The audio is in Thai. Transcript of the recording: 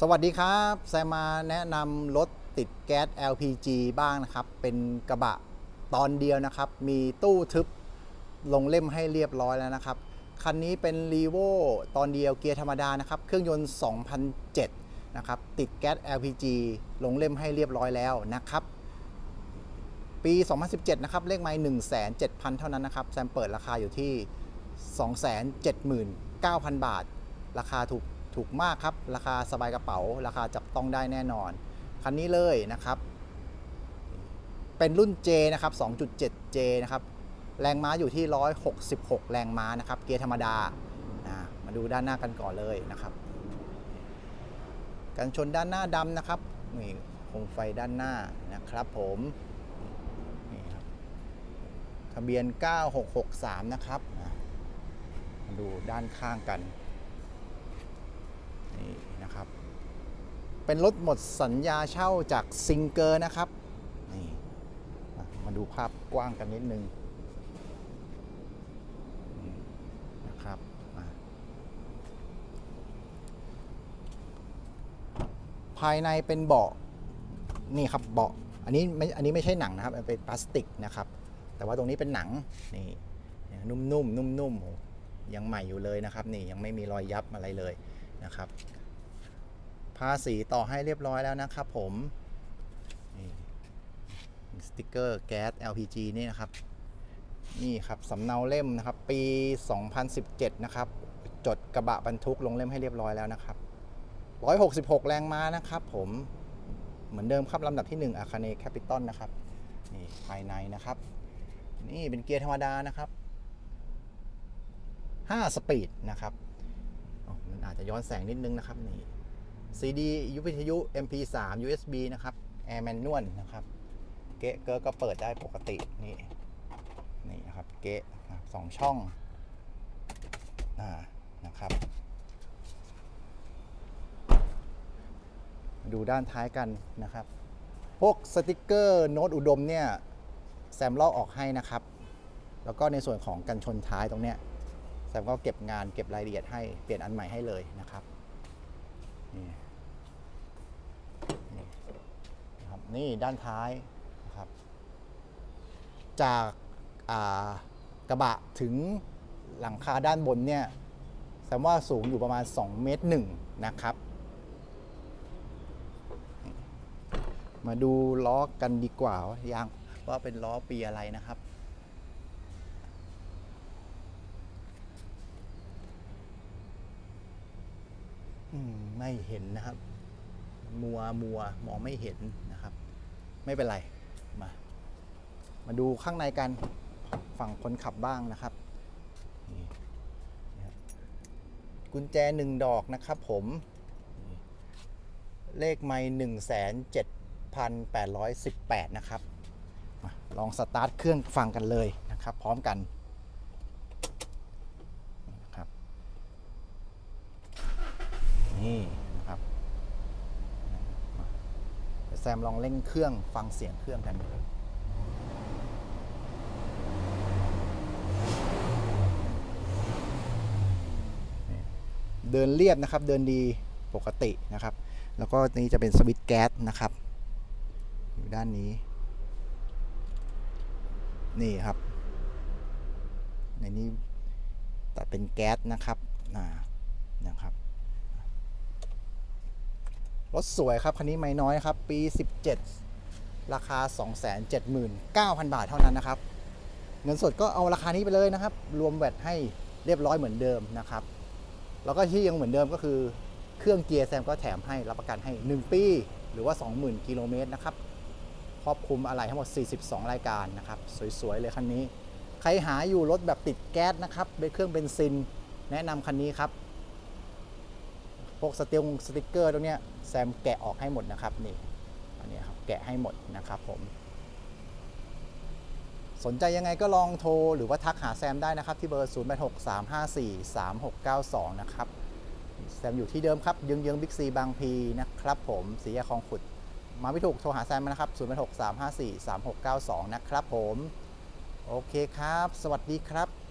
สวัสดีครับแซมมาแนะนำรถติดแก๊ส LPG บ้างนะครับ เป็นกระบะตอนเดียวนะครับ มีตู้ทึบลงเล่มให้เรียบร้อยแล้วนะครับ คันนี้เป็น r e v o ตอนเดียวเกียร์ธรรมดานะครับ เครื่องยนต์ 2007 นะครับ ติดแก๊ส LPG ลงเล่มให้เรียบร้อยแล้วนะครับ ปี 2017 นะครับ เลขไมล์107,000 เท่านั้นนะครับ แซมเปิดราคาอยู่ที่ 279,000 บาท ราคาถูก ถูกมากครับ ราคาสบายกระเป๋า ราคาจับต้องได้แน่นอน คันนี้เลยนะครับ เป็นรุ่น J นะครับ 2.7J นะครับ แรงม้าอยู่ที่ 166 แรงม้านะครับ เกียร์ธรรมดา มาดูด้านหน้ากันก่อนเลยนะครับ กันชนด้านหน้าดำนะครับ นี่โคมไฟด้านหน้านะครับผมนี่ครับทะเบียน 9663 นะครับ มาดูด้านข้างกัน นี่นะครับ เป็นรถหมดสัญญาเช่าจากซิงเกอร์นะครับนี่มาดูภาพกว้างกันนิดนึงนะครับภายในเป็นเบาะนี่ครับเบาะอันนี้ไม่อันนี้ไม่ใช่หนังนะครับเป็นพลาสติกนะครับ แต่ว่าตรงนี้เป็นหนังนี่นุ่มๆนุ่มๆยังใหม่อยู่เลยนะครับ นี่ยังไม่มีรอยยับอะไรเลย นะครับภาษีต่อให้เรียบร้อยแล้วนะครับผมสติกเกอร์แก๊ส LPG นี่นะครับ นี่ครับสำเนาเล่มนะครับ ปี 2017 นะครับ จดกระบะบรรทุกลงเล่มให้เรียบร้อยแล้วนะครับ 166 แรงม้านะครับผมเหมือนเดิมครับลำดับที่ 1 อาคาเนแคปิตอลนะครับ นี่ภายในนะครับ นี่เป็นเกียร์ธรรมดานะครับ 5 สปีดนะครับ มันอาจจะย้อนแสงนิดนึงนะครับนี่ CD ยุวิทยุ MP3 USB นะครับ Air Manual นะครับ เกะเกอก็เปิดได้ปกตินี่นี่นะครับเกะสองช่องอ่านะครับ ดูด้านท้ายกันนะครับ พวกสติกเกอร์โน้ตอุดมเนี่ย แซมลอกออกให้นะครับ แล้วก็ในส่วนของกันชนท้ายตรงเนี้ย แซมก็เก็บงานเก็บรายละเอียดให้เปลี่ยนอันใหม่ให้เลยนะครับนี่นะครับนี่ด้านท้ายนะครับ จากากระบะถึงหลังคาด้านบนเนี่ยแสดงว่าสูงอยู่ประมาณ 2 เมตรหนึ่งนะครับ มาดูล้อกันดีกว่ายางว่าเป็นล้อปีอะไรนะครับ อืม ไม่เห็นนะครับ มัวมัวมองไม่เห็นนะครับ ไม่เป็นไร มา มาดูข้างในกันฝั่งคนขับบ้างนะครับ กุญแจหนึ่งดอกนะครับผม เลขไม่หนึ่งแสนเจ็ดพันแปดร้อยสิบแปดนะครับมาลองสตาร์ทเครื่องฟังกันเลยนะครับ พร้อมกันนะครับ นี่นะครับแซมลองเร่งเครื่องฟังเสียงเครื่องกันเดินเรียบนะครับ เดินดีปกตินะครับ แล้วก็นี่จะเป็นสวิตช์แก๊สนะครับ อยู่ด้านนี้ นี่ครับ ในนี้แต่เป็นแก๊สนะครับ อ่า นะครับ รถสวยครับ คันนี้ไม่น้อยครับ ปี 17 ราคา 279,000 บาทเท่านั้นนะครับ เงินสดก็เอาราคานี้ไปเลยนะครับ รวมแวตให้เรียบร้อยเหมือนเดิมนะครับ แล้วก็ที่ยังเหมือนเดิมก็คือเครื่องเกียร์แซมก็แถมให้รับประกันให้ 1 ปี หรือว่า 20,000 กิโลเมตรนะครับครอบคลุมอะไรทั้งหมด 42 รายการนะครับ สวย ๆ เลยคันนี้ ใครหาอยู่รถแบบติดแก๊สนะครับเป็นเครื่องเบนซิน แนะนำคันนี้ครับ พวกสติลสติกเกอร์ตรงนี้แซมแกะออกให้หมดนะครับนี่อันนี้ครับแกะให้หมดนะครับผม สนใจยังไงก็ลองโทรหรือว่าทักหาแซมได้นะครับ ที่เบอร์ 0 8 6 3 5 4 3 6 9 2 นะครับ แซมอยู่ที่เดิมครับเยื้องบิ๊กซีบางพีนะครับผมสีแยกคลองขุด มาไม่ถูกโทรหาแซมมานะครับ 0 8 6 3 5 4 3 6 9 2 นะครับผม โอเคครับ สวัสดีครับ